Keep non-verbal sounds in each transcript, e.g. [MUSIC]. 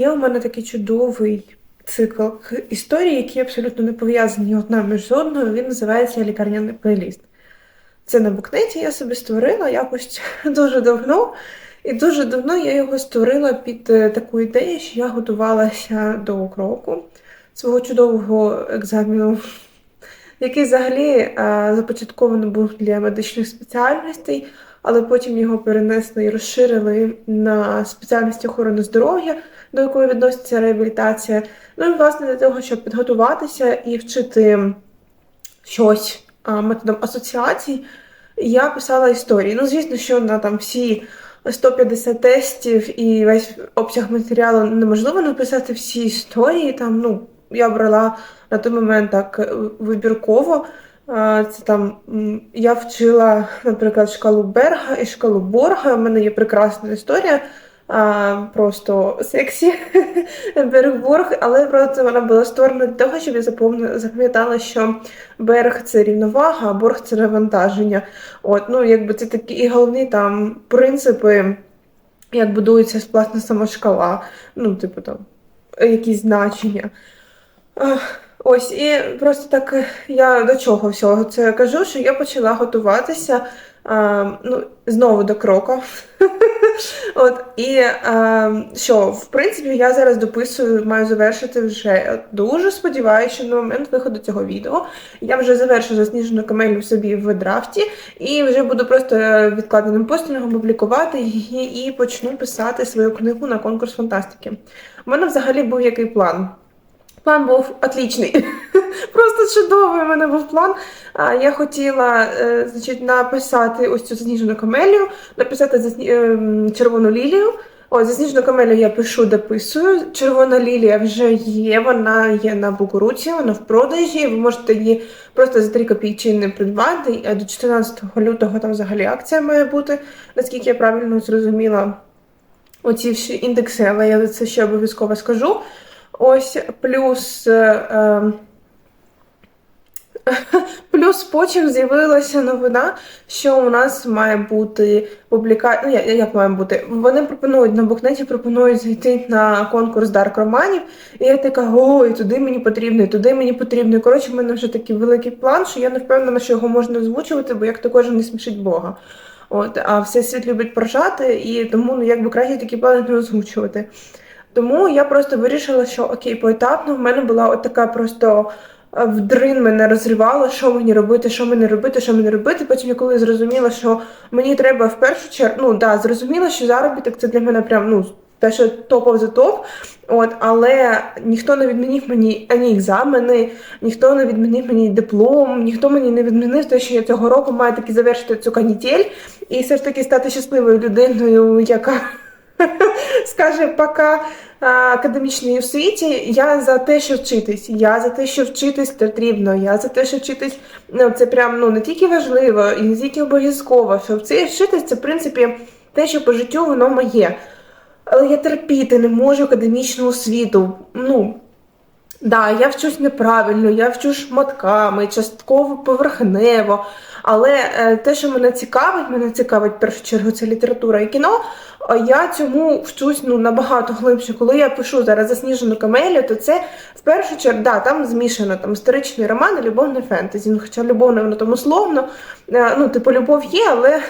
Є у мене такий чудовий цикл історій, які абсолютно не пов'язані одна між одною. Він називається Лікарняний плейліст. Це на букнеті я собі створила якось [LAUGHS] дуже давно. І дуже давно я його створила під е, таку ідею, що я готувалася до кроку свого чудового екзамену, [LAUGHS] який взагалі е, започаткований був для медичних спеціальностей, але потім його перенесли і розширили на спеціальність охорони здоров'я, до якої відноситься реабілітація. Ну і власне для того, щоб підготуватися і вчити щось методом асоціацій, я писала історії. Ну, звісно, що на там всі 150 тестів і весь обсяг матеріалу неможливо написати всі історії. Там, ну, я брала на той момент так е, вибірково. Це там я вчила, наприклад, шкалу Берга і шкалу Борга. У мене є прекрасна історія а, просто сексі [LAUGHS] Берг-Борг, але просто вона була створена для того, щоб я запам'ятала, що берег це рівновага, а борг це навантаження. От, ну, якби це такі і головні там принципи, як будується власне сама шкала, ну, типу там, якісь значення. Ах, Ось, і просто так е, я до чого всього це кажу, що я почала готуватися а, ну, знову до кроку. [LAUGHS] От, І а, що, в принципі, я зараз дописую, маю завершити вже. Дуже сподіваюся, що на момент виходу цього відео я вже завершу засніжену камелю собі в драфті, і вже буду просто відкладеним постінгом публікувати її і почну писати свою книгу на конкурс фантастики. У мене взагалі був який план. План був отлічний. [LAUGHS] Просто чудовий у мене був план. А, Я хотіла е, значить, написати ось цю засніжену камелію, написати засні... ем, червону лілію. Ось засніжену камелію я пишу, дописую. Червона лілія вже є, вона є на Букуруці, вона в продажі. Ви можете її просто за 3 копійчини придбати. А до 14 лютого там взагалі акція має бути, наскільки я правильно зрозуміла оці всі індекси, але я це ще обов'язково скажу. Ось плюс. Е, [LAUGHS] Плюс потім з'явилася новина, що у нас має бути публікація. Ну, як, як має бути? Вони пропонують на букнеті, пропонують зайти на конкурс Дарк Романів. І я така, ой, туди мені потрібно, і туди мені потрібно. І, коротше, в мене вже такий великий план, що я не впевнена, що його можна озвучувати, бо як також не смішить Бога. От, А все світ любить поржати, і тому ну, якби краще такі плани не озвучувати. Тому я просто вирішила, що окей, поетапно в мене була от така просто е, вдрин мене розривало, що мені робити, що мені робити, що мені робити. Потім я коли зрозуміла, що мені треба в першу чергу, ну да, зрозуміла, що заробіток це для мене прям ну. Те, що топов за топ, от, але ніхто не відмінив мені ані екзамени, ніхто не відмінив мені диплом, ніхто мені не відмінив те, що я цього року маю таки завершити цю канітель і все ж таки стати щасливою людиною, яка [LAUGHS] скаже, пока академічній освіті, я за те, що вчитись. Я за те, що вчитись потрібно. Я за те, що вчитись ну, це прям ну не тільки важливо, і не тільки обов'язково. Що це вчитись, це в принципі те, що по життю воно моє. Але я терпіти не можу академічну освіту. Ну, да, я вчусь неправильно, я вчу шматками, частково поверхнево. Але е, те, що мене цікавить, мене цікавить в першу чергу це література і кіно. Я цьому вчусь ну, набагато глибше. Коли я пишу зараз засніжену камелію, то це в першу чергу да, там змішано там історичний роман і любовне фентезі. Ну, Хоча любовне воно там условно, е, ну, типу, любов є, але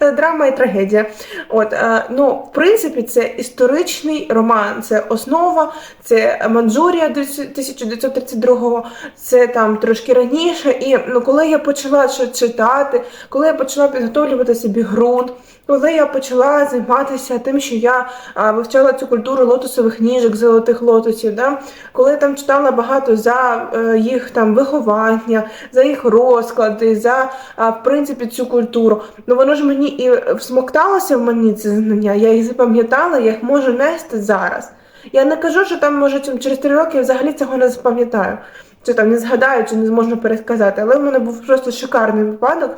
[LAUGHS] драма і трагедія. От, е, ну, В принципі, це історичний роман, це основа, це Манджурія 1932-го, це там трошки раніше. І ну, коли я почала читати, коли я почала підготовлювати собі ґрунт, коли я почала займатися тим, що я вивчала цю культуру лотосових ніжок, золотих лотосів, да? коли я там читала багато за е, їх там виховання, за їх розклади, за в принципі цю культуру, ну воно ж мені і всмокталося в мені ці знання, я їх запам'ятала, я їх можу нести зараз. Я не кажу, що там може через три роки я взагалі цього не запам'ятаю, чи там не згадаю, чи не зможу пересказати, але в мене був просто шикарний випадок.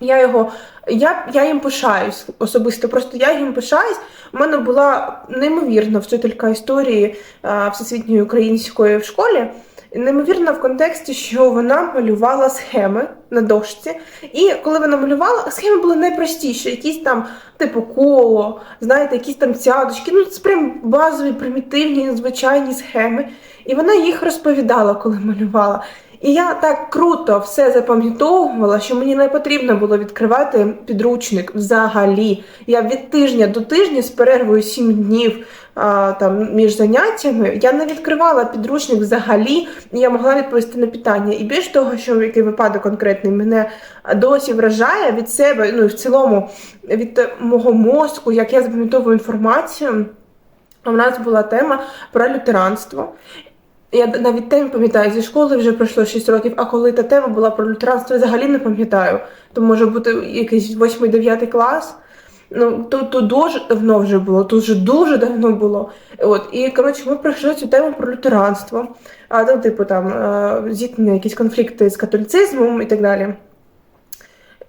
Я його, я я їм пишаюсь особисто. Просто я їм пишаюсь. У мене була неймовірна вчителька історії а, всесвітньої української в школі. Неймовірно в контексті, що вона малювала схеми на дошці. І коли вона малювала, схеми були найпростіші, якісь там, типу, коло, знаєте, якісь там цяточки. Ну, це прям базові, примітивні, звичайні схеми. І вона їх розповідала, коли малювала. І я так круто все запам'ятовувала, що мені не потрібно було відкривати підручник взагалі. Я від тижня до тижня з перервою 7 днів а, там, між заняттями я не відкривала підручник взагалі, і я могла відповісти на питання. І більш того, що який випадок конкретний мене досі вражає від себе, ну і в цілому від мого мозку, як я запам'ятовую інформацію. У нас була тема про лютеранство. Я навіть тему пам'ятаю, зі школи вже пройшло 6 років, а коли та тема була про лютеранство, я взагалі не пам'ятаю. То може бути якийсь 8-9 клас. Ну, то, то дуже давно вже було, то вже дуже давно було. От, і коротше, ми пройшли цю тему про лютеранство, а там, типу, там е, зіткнення, якісь конфлікти з католіцизмом і так далі.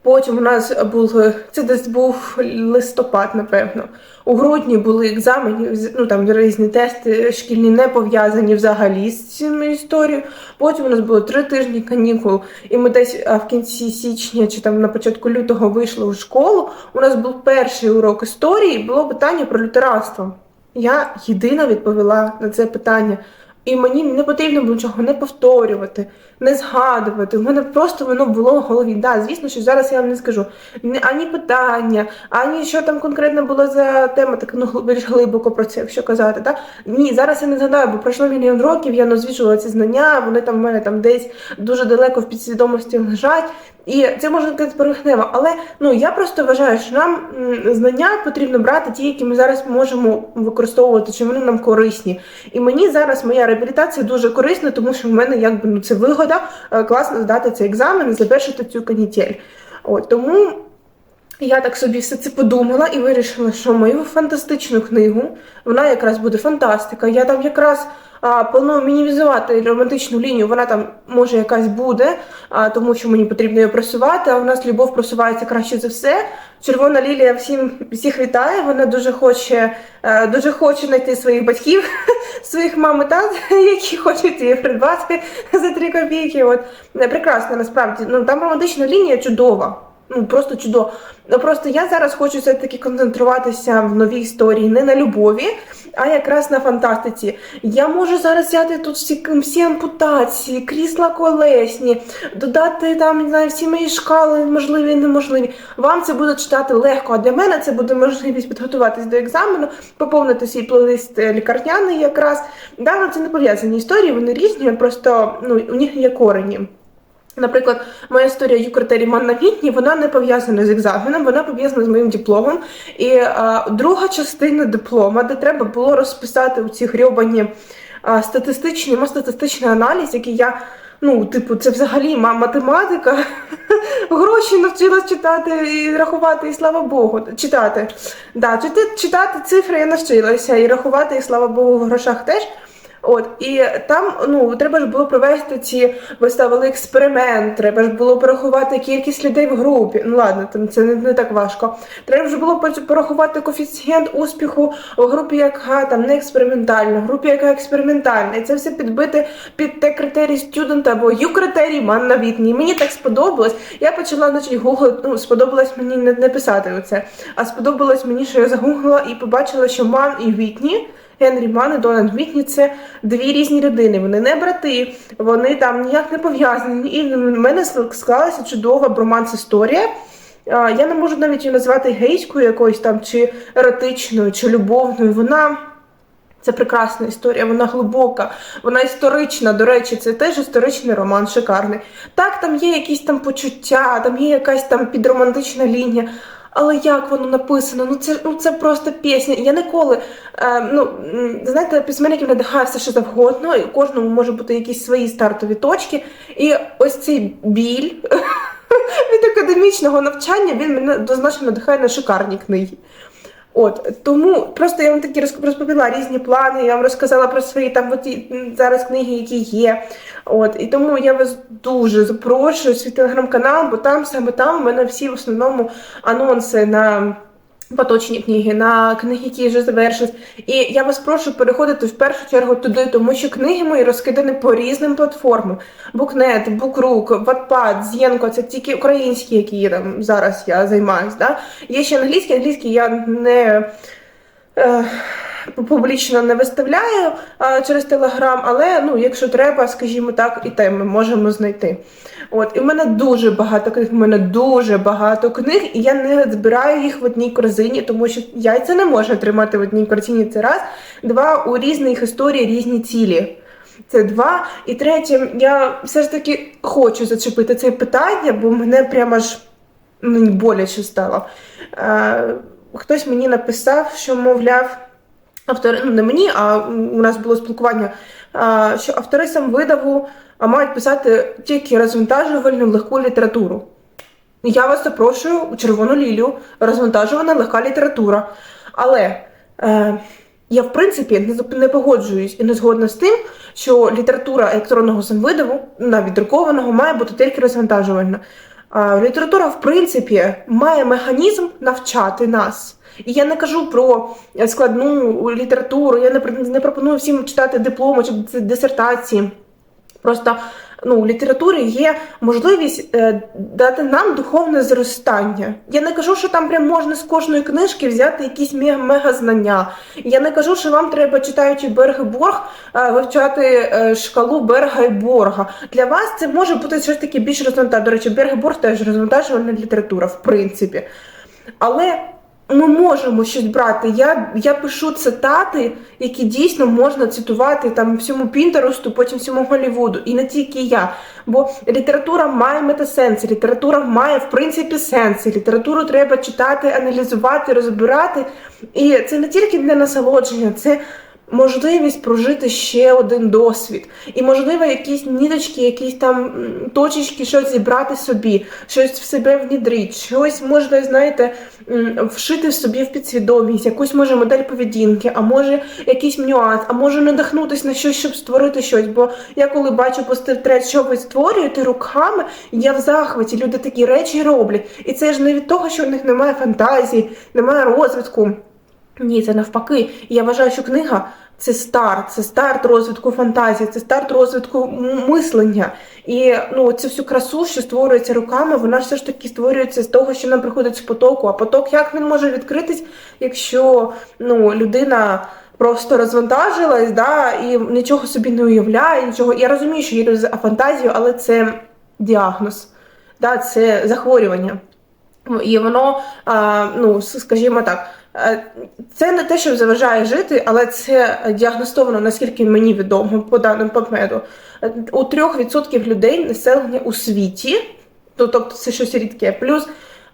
Потім у нас був це десь був листопад, напевно. У грудні були екзамени, ну там різні тести шкільні не пов'язані взагалі з цими історією. Потім у нас було три тижні канікул, і ми десь в кінці січня чи там на початку лютого вийшли у школу. У нас був перший урок історії, було питання про лютеранство. Я єдина відповіла на це питання. І мені не потрібно було нічого не повторювати, не згадувати. У мене просто воно було в голові. Да, звісно, що зараз я вам не скажу ані питання, ані що там конкретно було за тема, так ну більш глибоко про це, якщо казати. Да? Ні, зараз я не згадаю, бо пройшло мільйон років, я назвіжувала ці знання, вони там в мене там десь дуже далеко в підсвідомості лежать. І це можна сказати поверхнево, але ну я просто вважаю, що нам знання потрібно брати ті, які ми зараз можемо використовувати, чи вони нам корисні. І мені зараз моя реабілітація дуже корисна, тому що в мене якби ну це вигода е, класно здати цей екзамен і завершити цю канітель. От тому. Я так собі все це подумала і вирішила, що мою фантастичну книгу, вона якраз буде фантастика. Я там якраз а, планую мінімізувати романтичну лінію, вона там може якась буде, а, тому що мені потрібно її просувати, а у нас любов просувається краще за все. Червона лілія всім всіх вітає. Вона дуже хоче е, дуже хоче знайти своїх батьків, [LAUGHS] своїх мам і тат, [LAUGHS] які хочуть її придбати [LAUGHS] за три копійки. От прекрасно, насправді. Ну там романтична лінія чудова. Ну просто чудово. Ну просто я зараз хочу все-таки концентруватися в новій історії не на любові, а якраз на фантастиці. Я можу зараз взяти тут всі всі ампутації, крісла колесні, додати там не знаю, всі мої шкали, можливі і неможливі. Вам це буде читати легко, а для мене це буде можливість підготуватись до екзамену, поповнити свій плейлист е, лікарняний якраз. Да, це не пов'язані історії, вони різні, просто ну, у них є корені. Наприклад, моя історія Юкритері Манна Вітні, вона не пов'язана з екзаменом, вона пов'язана з моїм дипломом. І а, друга частина диплома, де треба було розписати у ці грьобані а, статистичні, статистичний аналіз, який я. Ну, типу, це взагалі математика. [LAUGHS] Гроші навчилась читати і рахувати, і слава Богу, читати. Да, Читати цифри я навчилася, і рахувати, і слава Богу, в грошах теж. От і там ну треба ж було провести ці виставили експеримент, треба ж було порахувати кількість людей в групі. Ну ладно, там це не, не так важко. Треба ж було порахувати коефіцієнт успіху в групі, яка там не експериментальна, групі, яка експериментальна. І це все підбити під те критерій студента або ю критерій ман на вітні. Мені так сподобалось. Я почала значить, гуглити, ну сподобалось мені не, не писати оце, а сподобалось мені, що я загуглила і побачила, що ман і вітні. Генрі Ман і Дональд Вітні це дві різні людини. Вони не брати, вони там ніяк не пов'язані. І в мене склалася чудова броманс-історія. Я не можу навіть її назвати гейською якоюсь там, чи еротичною, чи любовною. Вона. Це прекрасна історія, вона глибока, вона історична. До речі, це теж історичний роман, шикарний. Так, там є якісь там почуття, там є якась там підромантична лінія. Але як воно написано? Ну це ну це просто пісня. Я ніколи е, ну знаєте, письменників надихає все що завгодно, і кожному може бути якісь свої стартові точки. І ось цей біль [LAUGHS] від академічного навчання він мене дозначно надихає на шикарні книги. От тому просто я вам такі розповіла різні плани. Я вам розказала про свої там оті, зараз книги, які є. От і тому я вас дуже запрошую свій телеграм-канал, бо там саме там у мене всі в основному анонси на. Поточні книги, на книги, які вже завершились. І я вас прошу переходити в першу чергу туди, тому що книги мої розкидані по різним платформам: Букнет, Букрук, Wattpad, З'єнко, це тільки українські, які там зараз я займаюся. Да? Є ще англійські, англійські я не. Е, Публічно не виставляю через телеграм, але ну, якщо треба, скажімо так, і те ми можемо знайти. От, і в мене дуже багато книг, в мене дуже багато книг, і я не збираю їх в одній корзині, тому що яйця не можна тримати в одній корзині. Це раз. Два у різних історій різні цілі. Це два. І третє, я все ж таки хочу зачепити це питання, бо мене прямо аж мені боляче стало. Е, Хтось мені написав, що, мовляв, автори, ну не мені, а у нас було спілкування, що автори сам видаву мають писати тільки розвантажувальну легку літературу. Я вас запрошую у червону лілію, розвантажувана легка література. Але е, я, в принципі, не, не погоджуюсь і не згодна з тим, що література електронного самвидаву, навіть друкованого, має бути тільки розвантажувальна. Е, література, в принципі, має механізм навчати нас. І я не кажу про складну літературу, я не, пропоную всім читати дипломи чи дисертації. Просто ну, у літературі є можливість е, дати нам духовне зростання. Я не кажу, що там прям можна з кожної книжки взяти якісь мега знання. Я не кажу, що вам треба, читаючи Берг і Борг, е, вивчати е, шкалу Берга і Борга. Для вас це може бути щось таке більш розвантаження. До речі, Берг і Борг теж розвантажувальна література, в принципі. Але ми можемо щось брати. Я я пишу цитати, які дійсно можна цитувати там всьому Пінтересту, потім всьому Голлівуду. І не тільки я. Бо література має метасенс, література має в принципі сенси. Літературу треба читати, аналізувати, розбирати. І це не тільки для насолодження, це можливість прожити ще один досвід. І, можливо, якісь ніточки, якісь там точечки, щось зібрати собі, щось в себе внідрити, щось можна, знаєте, вшити собі в підсвідомість, якусь може модель поведінки, а може якийсь нюанс, а може надихнутися на щось, щоб створити щось. Бо я коли бачу постертрет, що ви створюєте руками, я в захваті, люди такі речі роблять. І це ж не від того, що в них немає фантазії, немає розвитку. Ні, це навпаки. Я вважаю, що книга це старт, це старт розвитку фантазії, це старт розвитку мислення. І ну, цю всю красу, що створюється руками, вона все ж таки створюється з того, що нам приходить з потоку. А поток як він може відкритись, якщо ну, людина. Просто розвантажилась, да, і нічого собі не уявляє, нічого. Я розумію, що є з фантазію, але це діагноз, да, це захворювання. І воно, а, ну, скажімо так, це не те, що заважає жити, але це діагностовано, наскільки мені відомо по даним PubMed, у 3% людей населення у світі, тобто це щось рідке. Плюс,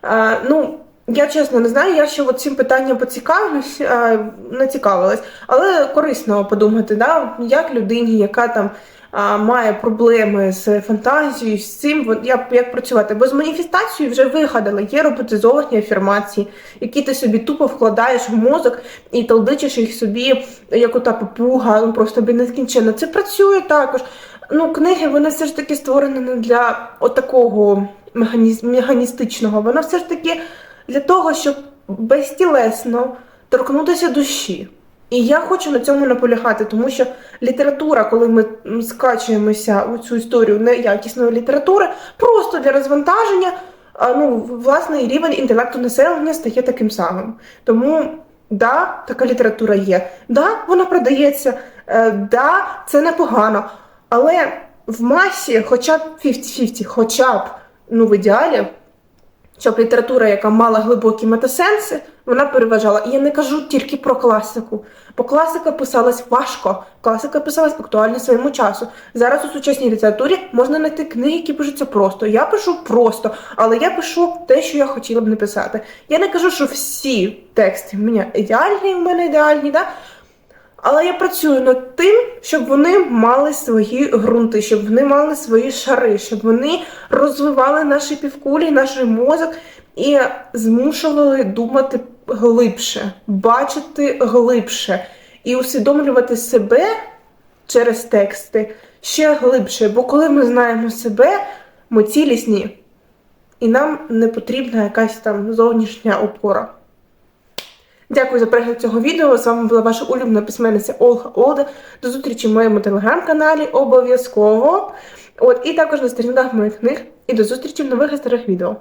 е, ну, я чесно не знаю, я ще цим питанням поцікавлюсь, не цікавилась, але корисно подумати, да, як людині, яка там а, має проблеми з фантазією, з цим як, як працювати. Бо з маніфестацією вже вигадали, є роботизовані афірмації, які ти собі тупо вкладаєш в мозок і толдичиш їх собі, як ота попуга, ну просто нескінченно. Це працює також. Ну, Книги вони все ж таки створені не для отакого механістичного. Вона все ж таки для того, щоб безтілесно торкнутися душі. І я хочу на цьому наполягати, тому що література, коли ми скачуємося у цю історію неякісної літератури, просто для розвантаження, ну, власне, рівень інтелекту населення стає таким самим. Тому, да, така література є, да, вона продається, е, да, це непогано. Але в масі, хоча б 50-50, хоча б ну, в ідеалі щоб література, яка мала глибокі метасенси, вона переважала. І я не кажу тільки про класику, бо класика писалась важко, класика писалась актуально своєму часу. Зараз у сучасній літературі можна знайти книги, які пишуться просто. Я пишу просто, але я пишу те, що я хотіла б написати. Я не кажу, що всі тексти в мене ідеальні, в мене ідеальні, да? Але я працюю над тим, щоб вони мали свої ґрунти, щоб вони мали свої шари, щоб вони розвивали наші півкулі, наш мозок і змушували думати глибше, бачити глибше і усвідомлювати себе через тексти ще глибше. Бо коли ми знаємо себе, ми цілісні, і нам не потрібна якась там зовнішня опора. Дякую за перегляд цього відео. З вами була ваша улюблена письменниця Олга Олда. До зустрічі в моєму телеграм-каналі обов'язково. От, і також на сторінках моїх книг. І до зустрічі в нових і старих відео.